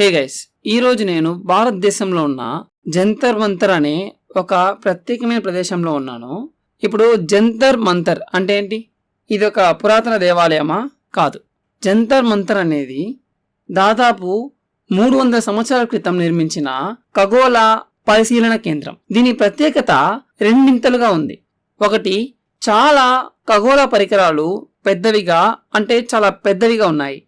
Hey guys ఈరోజు నేను భారతదేశంలో ఉన్న జంతర్ మంతర్ అనే ఒక ప్రత్యేకమైన ప్రదేశంలో ఉన్నాను. ఇప్పుడు జంతర్ మంతర్ అంటే ఏంటి? ఇది ఒక పురాతన దేవాలయమా? కాదు. జంతర్ మంతర్ అనేది దాదాపు మూడు వందల సంవత్సరాల క్రితం నిర్మించిన ఖగోళ పరిశీలన కేంద్రం. దీని ప్రత్యేకత రెండింతలుగా ఉంది. ఒకటి చాలా ఖగోళ పరికరాలు పెద్దవిగా అంటే చాలా పెద్దవిగా ఉన్నాయి.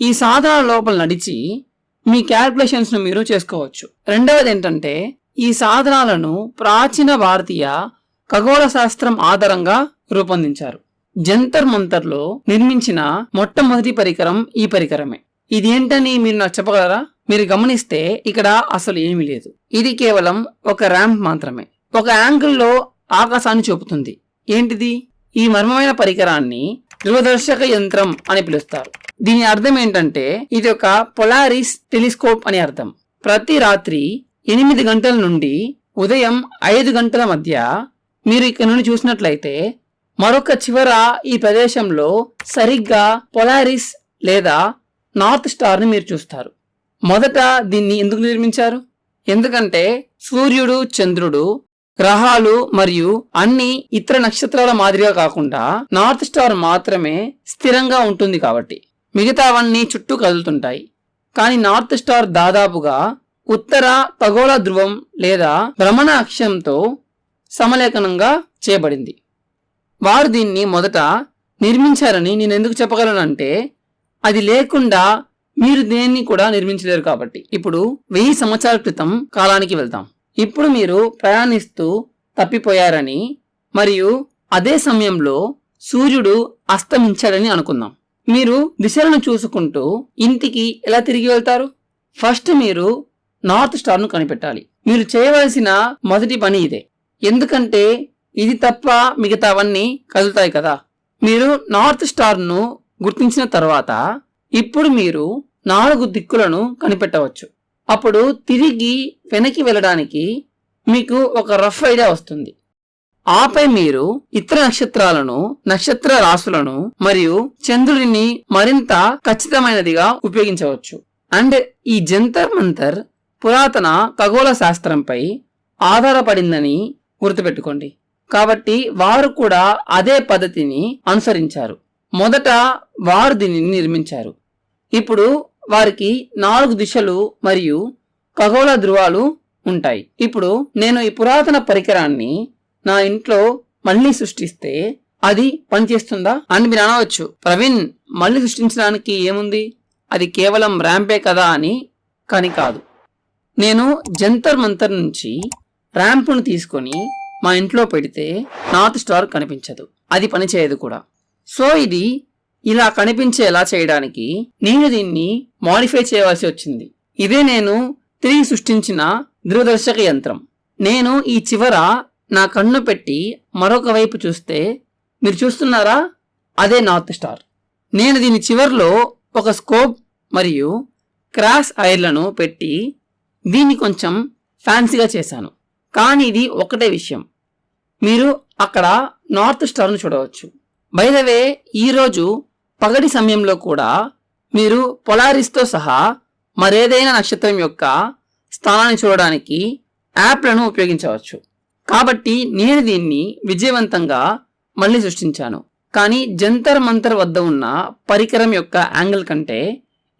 ఈ సాధనాల లోపల నడిచి మీ క్యాల్కులేషన్స్ను మీరు చేసుకోవచ్చు. రెండవది ఏంటంటే ఈ సాధనాలను ప్రాచీన భారతీయ ఖగోళ శాస్త్రం ఆధారంగా రూపొందించారు. జంతర్ మంతర్లో నిర్మించిన మొట్టమొదటి పరికరం ఈ పరికరమే. ఇది ఏంటని మీరు నాకు చెప్పగలరా? మీరు గమనిస్తే ఇక్కడ అసలు ఏమీ లేదు. ఇది కేవలం ఒక ర్యాంప్ మాత్రమే. ఒక యాంగిల్లో ఆకాశాన్ని చూపుతుంది. ఏంటిది? ఈ మర్మమైన పరికరాన్ని దూరదర్శక యంత్రం అని పిలుస్తారు. దీని అర్థం ఏంటంటే ఇది ఒక పొలారిస్ టెలిస్కోప్ అని అర్థం. ప్రతి రాత్రి ఎనిమిది గంటల నుండి ఉదయం ఐదు గంటల మధ్య మీరు ఇక్కడ నుండి చూసినట్లయితే మరొక చివర ఈ ప్రదేశంలో సరిగ్గా పొలారిస్ లేదా నార్త్ స్టార్ని మీరు చూస్తారు. మొదట దీన్ని ఎందుకు నిర్మించారు? ఎందుకంటే సూర్యుడు చంద్రుడు గ్రహాలు మరియు అన్ని ఇతర నక్షత్రాల మాదిరిగా కాకుండా నార్త్ స్టార్ మాత్రమే స్థిరంగా ఉంటుంది కాబట్టి మిగతావన్నీ చుట్టూ కదులుతుంటాయి. కానీ నార్త్ స్టార్ దాదాపుగా ఉత్తర ఖగోళ ధ్రువం లేదా భ్రమణ అక్షంతో సమలేఖనంగా చేయబడింది. వారు దీన్ని మొదట నిర్మించారని నేను ఎందుకు చెప్పగలనంటే అది లేకుండా మీరు దేన్ని కూడా నిర్మించలేరు కాబట్టి. ఇప్పుడు వెయ్యి సంవత్సరాల క్రితం కాలానికి వెళ్తాం ఇప్పుడు మీరు ప్రయాణిస్తూ తప్పిపోయారని మరియు అదే సమయంలో సూర్యుడు అస్తమించాడని అనుకుందాం. మీరు దిశలను చూసుకుంటూ ఇంటికి ఎలా తిరిగి వెళ్తారు? ఫస్ట్ మీరు నార్త్ స్టార్ను కనిపెట్టాలి. మీరు చేయవలసిన మొదటి పని ఇదే. ఎందుకంటే ఇది తప్ప మిగతావన్నీ కదులుతాయి కదా. మీరు నార్త్ స్టార్ను గుర్తించిన తర్వాత ఇప్పుడు మీరు నాలుగు దిక్కులను కనిపెట్టవచ్చు. అప్పుడు తిరిగి వెనక్కి వెళ్ళడానికి మీకు ఒక రఫ్ ఐడియా వస్తుంది. ఆపై మీరు ఇతర నక్షత్రాలను నక్షత్ర రాశులను మరియు చంద్రుడిని మరింత ఖచ్చితమైనదిగా ఉపయోగించవచ్చు. అండ్ ఈ జంతర్ మంతర్ పురాతన ఖగోళ శాస్త్రంపై ఆధారపడిందని గుర్తుపెట్టుకోండి. కాబట్టి వారు కూడా అదే పద్ధతిని అనుసరించారు. మొదట వారు దీనిని నిర్మించారు. ఇప్పుడు వారికి నాలుగు దిశలు మరియు ఖగోళ ధృవాలు ఉంటాయి. ఇప్పుడు నేను ఈ పురాతన పరికరాన్ని నా ఇంట్లో మళ్ళీ సృష్టిస్తే అది పనిచేస్తుందా? అని మీరు అనవచ్చు. ప్రవీణ్ మళ్ళీ సృష్టించడానికి ఏముంది? అది కేవలం ర్యాంపే కదా అని కానీ కాదు. నేను జంతర్ మంతర్ నుంచి ర్యాంపును తీసుకొని మా ఇంట్లో పెడితే నార్త్ స్టార్ కనిపించదు. అది పనిచేయదు కూడా. సో ఇది ఇలా కనిపించేలా చేయడానికి నేను దీన్ని మాడిఫై చేయవలసి వచ్చింది. ఇదే నేను తిరిగి సృష్టించిన దూరదర్శక యంత్రం. నేను ఈ చివర నా కన్ను పెట్టి మరొక వైపు చూస్తే మీరు చూస్తున్నారా? అదే నార్త్ స్టార్ నేను దీని చివర్లో ఒక స్కోప్ మరియు క్రాస్ ఐర్లను పెట్టి దీన్ని కొంచెం ఫ్యాన్సీగా చేశాను. కానీ ఇది ఒకటే విషయం. మీరు అక్కడ నార్త్ స్టార్ను చూడవచ్చు. బైదవే ఈరోజు పగటి సమయంలో కూడా మీరు పొలారిస్తో సహా మరేదైనా నక్షత్రం యొక్క స్థానాన్ని చూడడానికి యాప్లను ఉపయోగించవచ్చు. కాబట్టి నేను దీన్ని విజయవంతంగా మళ్ళీ సృష్టించాను. కానీ జంతర్ మంతర్ వద్ద ఉన్న పరికరం యొక్క యాంగిల్ కంటే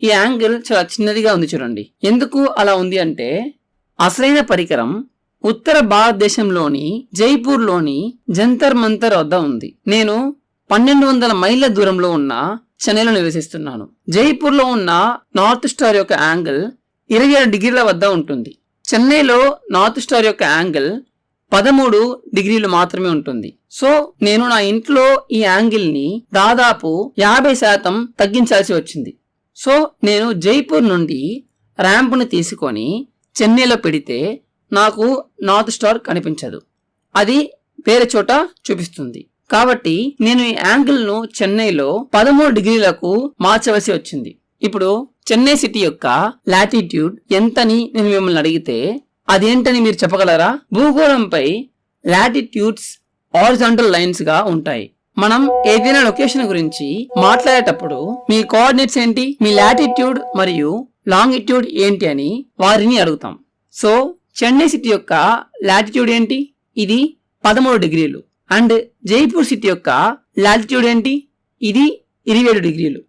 ఈ యాంగిల్ చాలా చిన్నదిగా ఉంది చూడండి. ఎందుకు అలా ఉంది అంటే అసలైన పరికరం ఉత్తర భారతదేశంలోని జైపూర్లోని జంతర్ మంతర్ వద్ద ఉంది. నేను పన్నెండు వందల మైళ్ళ దూరంలో ఉన్న చెన్నైలో నివసిస్తున్నాను. జైపూర్లో ఉన్న నార్త్ స్టార్ యొక్క యాంగిల్ ఇరవై ఏడు డిగ్రీల వద్ద ఉంటుంది. చెన్నైలో నార్త్ స్టార్ యొక్క యాంగిల్ పదమూడు డిగ్రీలు మాత్రమే ఉంటుంది. సో నేను నా ఇంట్లో ఈ యాంగిల్ని దాదాపు యాభై శాతం తగ్గించాల్సి వచ్చింది. సో నేను జైపూర్ నుండి ర్యాంప్ను తీసుకొని చెన్నైలో పెడితే నాకు నార్త్ స్టార్ కనిపించదు. అది వేరే చోట చూపిస్తుంది. కాబట్టి నేను ఈ యాంగిల్ను చెన్నైలో పదమూడు డిగ్రీలకు మార్చవలసి వచ్చింది. ఇప్పుడు చెన్నై సిటీ యొక్క లాటిట్యూడ్ ఎంతని నేను మిమ్మల్ని అడిగితే అదేంటని మీరు చెప్పగలరా? భూగోళంపై లాటిట్యూడ్స్ ఆరిజాంటల్ లైన్స్గా ఉంటాయి. మనం ఏదైనా లొకేషన్ గురించి మాట్లాడేటప్పుడు మీ కోఆర్డినేట్స్ ఏంటి? మీ లాటిట్యూడ్ మరియు లాంగిట్యూడ్ ఏంటి అని వారిని అడుగుతాం. సో చెన్నై సిటీ యొక్క లాటిట్యూడ్ ఏంటి? ఇది పదమూడు డిగ్రీలు. అండ్ జైపూర్ సిటీ యొక్క లాటిట్యూడ్ ఏంటి? ఇది ఇరవై ఏడు డిగ్రీలు.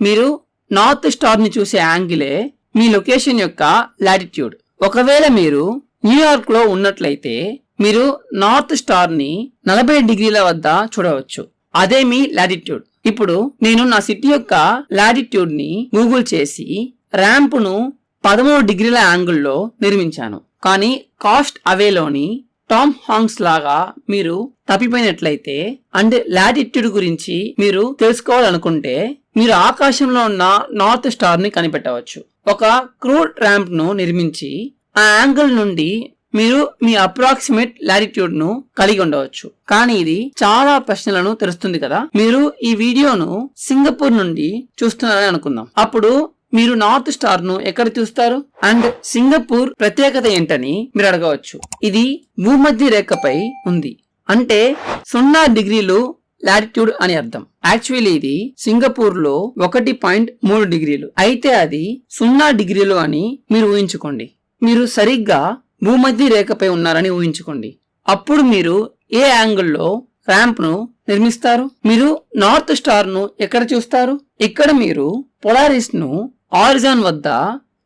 మీరు నార్త్ స్టార్ని చూసే యాంగిలే మీ లొకేషన్ యొక్క లాటిట్యూడ్ ఒకవేళ మీరు న్యూయార్క్లో ఉన్నట్లయితే మీరు నార్త్ స్టార్ని నలభై డిగ్రీల వద్ద చూడవచ్చు. అదే మీ లాటిట్యూడ్ ఇప్పుడు నేను నా సిటీ యొక్క లాటిట్యూడ్ని గూగుల్ చేసి ర్యాంప్ను పదమూడు డిగ్రీల యాంగిల్లో నిర్మించాను. కానీ కాస్ట్ అవేలోని టామ్ హాంగ్స్ లాగా మీరు తప్పిపోయినట్లయితే అండ్ లాటిట్యూడ్ గురించి మీరు తెలుసుకోవాలనుకుంటే మీరు ఆకాశంలో ఉన్న నార్త్ స్టార్ని కనిపెట్టవచ్చు. ఒక క్రూడ్ ర్యాంప్ను నిర్మించి ఆ యాంగిల్ నుండి మీరు మీ అప్రాక్సిమేట్ లాటిట్యూడ్ను కలిగి ఉండవచ్చు. కానీ ఇది చాలా ప్రశ్నలను తెరుస్తుంది కదా. మీరు ఈ వీడియోను సింగపూర్ నుండి చూస్తున్నారని అనుకుందాం. అప్పుడు మీరు నార్త్ స్టార్ను ఎక్కడ చూస్తారు? అండ్ సింగపూర్ ప్రత్యేకత ఏంటని మీరు అడగవచ్చు. ఇది భూమధ్య రేఖపై ఉంది. అంటే సున్నా డిగ్రీలు లాటిట్యూడ్ అని అర్థం. యాక్చువల్లీ ఇది సింగపూర్లో ఒకటి పాయింట్ మూడు డిగ్రీలు. అయితే అది సున్నా డిగ్రీలు అని మీరు ఊహించుకోండి. మీరు సరిగ్గా భూమధ్య రేఖపై ఉన్నారని ఊహించుకోండి. అప్పుడు మీరు ఏ యాంగిల్లో ర్యాంప్ను నిర్మిస్తారు? మీరు నార్త్ స్టార్ను ఎక్కడ చూస్తారు? ఇక్కడ మీరు పొలారిస్ను ఆరిజాన్ వద్ద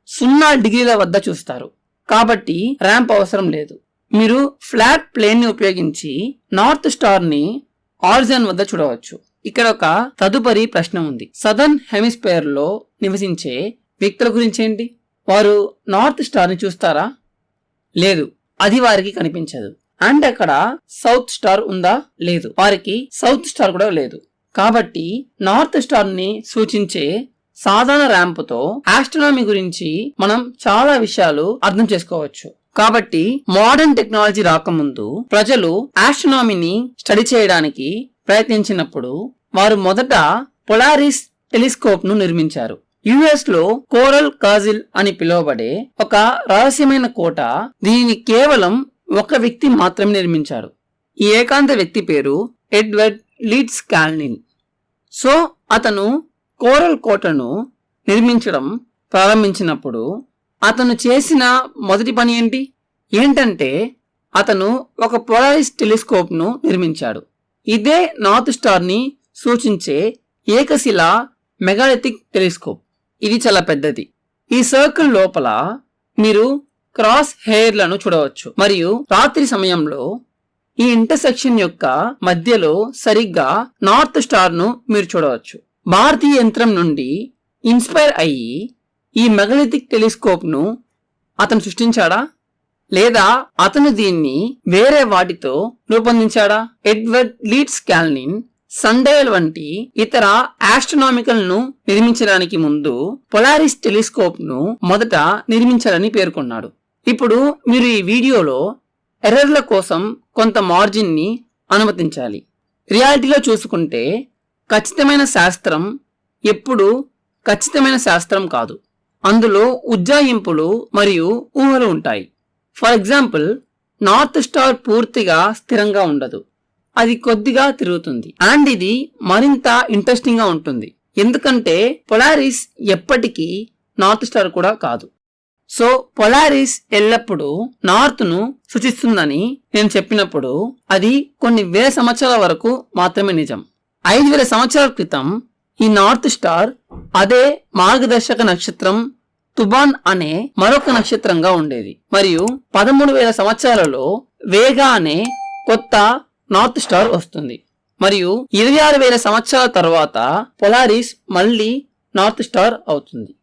సున్నా డిగ్రీల వద్ద చూస్తారు. కాబట్టి ర్యాంప్ అవసరం లేదు. మీరు ఫ్లాట్ ప్లేన్ని ఉపయోగించి నార్త్ స్టార్ని ఆరిజాన్ వద్ద చూడవచ్చు. ఇక్కడ ఒక తదుపరి ప్రశ్న ఉంది. సదర్న్ హెమిస్ఫియర్లో నివసించే వ్యక్తుల గురించి ఏంటి వారు నార్త్ స్టార్ని చూస్తారా? లేదు. అది వారికి కనిపించదు. అండ్ అక్కడ సౌత్ స్టార్ ఉందా? లేదు. వారికి సౌత్ స్టార్ కూడా లేదు. కాబట్టి నార్త్ స్టార్ని సూచించే సాధారణ ర్యాంప్తో ఆస్ట్రోనామీ గురించి మనం చాలా విషయాలు అర్థం చేసుకోవచ్చు. కాబట్టి మోడర్న్ టెక్నాలజీ రాకముందు ప్రజలు ఆస్ట్రోనామీని స్టడీ చేయడానికి ప్రయత్నించినప్పుడు వారు మొదట పొలారిస్ టెలిస్కోప్ను నిర్మించారు. యుఎస్లో కోరల్ కాజిల్ అని పిలువబడే ఒక రహస్యమైన కోట దీనిని కేవలం ఒక వ్యక్తి మాత్రమే నిర్మించారు. ఈ ఏకాంత వ్యక్తి పేరు ఎడ్వర్డ్ లీడ్స్ కాల్నిన్. సో అతను కోరల్ కోటను నిర్మించడం ప్రారంభించినప్పుడు అతను చేసిన మొదటి పని ఏంటి? ఏంటంటే అతను ఒక పోలారిస్ టెలిస్కోప్ను నిర్మించాడు. ఇదే నార్త్ స్టార్ని సూచించే ఏకశిల మెగాలిథిక్ టెలిస్కోప్. ఇది చాలా పెద్దది. ఈ సర్కిల్ లోపల మీరు క్రాస్ హెయిర్లను చూడవచ్చు. మరియు రాత్రి సమయంలో ఈ ఇంటర్సెక్షన్ యొక్క మధ్యలో సరిగ్గా నార్త్ స్టార్ను మీరు చూడవచ్చు. భారతీయ యంత్రం నుండి ఇన్స్పైర్ అయ్యి ఈ మెగలిథిక్ టెలిస్కోప్ను అతను సృష్టించాడా? లేదా అతను దీన్ని వేరే వాటితో రూపొందించాడా? ఎడ్వర్డ్ లీడ్స్ క్యాల్నిన్ సండేల్ వంటి ఇతర ఆస్ట్రోనామికల్ను నిర్మించడానికి ముందు పొలారిస్ టెలిస్కోప్ను మొదట నిర్మించాలని పేర్కొన్నాడు. ఇప్పుడు మీరు ఈ వీడియోలో ఎర్రర్ల కోసం కొంత మార్జిన్ని అనుమతించాలి. రియాలిటీలో చూసుకుంటే ఖచ్చితమైన శాస్త్రం ఎప్పుడు ఖచ్చితమైన శాస్త్రం కాదు. అందులో ఉజ్జాయింపులు మరియు ఊహలు ఉంటాయి. ఫర్ ఎగ్జాంపుల్ నార్త్ స్టార్ పూర్తిగా స్థిరంగా ఉండదు. అది కొద్దిగా తిరుగుతుంది. అండ్ ఇది మరింత ఇంట్రెస్టింగ్గా ఉంటుంది. ఎందుకంటే పొలారిస్ ఎప్పటికీ నార్త్ స్టార్ కూడా కాదు. సో పొలారిస్ ఎల్లప్పుడూ నార్త్ను సూచిస్తుందని నేను చెప్పినప్పుడు అది కొన్ని వేల సంవత్సరాల వరకు మాత్రమే నిజం. ఐదు వేల సంవత్సరాల క్రితం ఈ నార్త్ స్టార్ అదే మార్గదర్శక నక్షత్రం తుబాన్ అనే మరొక నక్షత్రంగా ఉండేది. మరియు పదమూడు వేల సంవత్సరాలలో వేగా అనే కొత్త నార్త్ స్టార్ వస్తుంది. మరియు ఇరవై ఆరు వేల సంవత్సరాల తర్వాత పొలారిస్ మళ్ళీ నార్త్ స్టార్ అవుతుంది.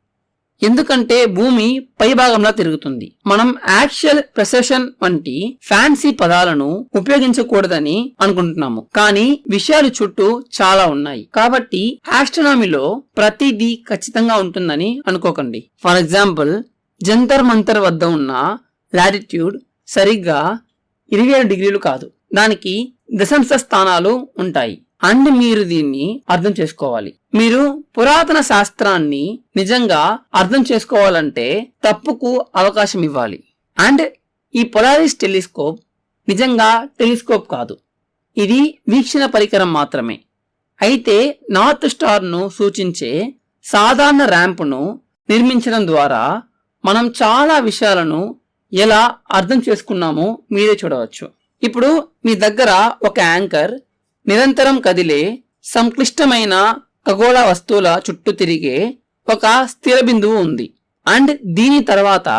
ఎందుకంటే భూమి పైభాగంలా తిరుగుతుంది. మనం యాక్చువల్ ప్రెసెషన్ వంటి ఫ్యాన్సీ పదాలను ఉపయోగించకూడదని అనుకుంటున్నాము. కానీ విషయాలు చుట్టూ చాలా ఉన్నాయి. కాబట్టి ఆస్ట్రనామీలో ప్రతిదీ ఖచ్చితంగా ఉంటుందని అనుకోకండి. ఫర్ ఎగ్జాంపుల్ జంతర్ మంతర్ వద్ద ఉన్న లాటిట్యూడ్ సరిగ్గా ఇరవై ఏడు డిగ్రీలు కాదు. దానికి దశాంశ స్థానాలు ఉంటాయి. అండ్ మీరు దీన్ని అర్థం చేసుకోవాలి. మీరు పురాతన శాస్త్రాన్ని నిజంగా అర్థం చేసుకోవాలంటే తప్పుకు అవకాశం ఇవ్వాలి. అండ్ ఈ పొలారిస్ టెలిస్కోప్ నిజంగా టెలిస్కోప్ కాదు. ఇది వీక్షణ పరికరం మాత్రమే. అయితే నార్త్ స్టార్ను సూచించే సాధారణ ర్యాంప్ను నిర్మించడం ద్వారా మనం చాలా విషయాలను ఎలా అర్థం చేసుకున్నామో మీరే చూడవచ్చు. ఇప్పుడు మీ దగ్గర ఒక యాంకర్ నిరంతరం కదిలే సంక్లిష్టమైన ఖగోళ వస్తువుల చుట్టూ తిరిగే ఒక స్థిర బిందువు ఉంది. అండ్ దీని తర్వాత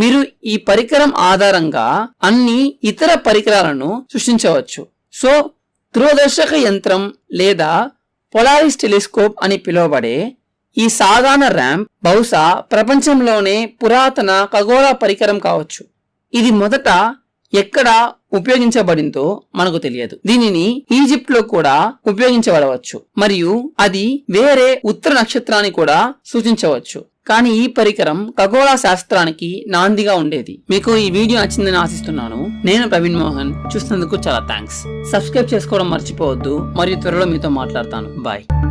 మీరు ఈ పరికరం ఆధారంగా అన్ని ఇతర పరికరాలను సృష్టించవచ్చు. సో దూరదర్శక యంత్రం లేదా పొలారిస్ టెలిస్కోప్ అని పిలువబడే ఈ సాధారణ ర్యాంప్ బహుశా ప్రపంచంలోనే పురాతన ఖగోళ పరికరం కావచ్చు. ఇది మొదట ఎక్కడ ఉపయోగించబడిందో మనకు తెలియదు. దీనిని ఈజిప్ట్లో కూడా ఉపయోగించబడవచ్చు. మరియు అది వేరే ఉత్తర నక్షత్రాన్ని కూడా సూచించవచ్చు. కానీ ఈ పరికరం ఖగోళ శాస్త్రానికి నాందిగా ఉండేది. మీకు ఈ వీడియో నచ్చిందని ఆశిస్తున్నాను. నేను ప్రవీణ్ మోహన్. చూసినందుకు చాలా థ్యాంక్స్ సబ్స్క్రైబ్ చేసుకోవడం మర్చిపోవద్దు. మరియు త్వరలో మీతో మాట్లాడతాను. బాయ్.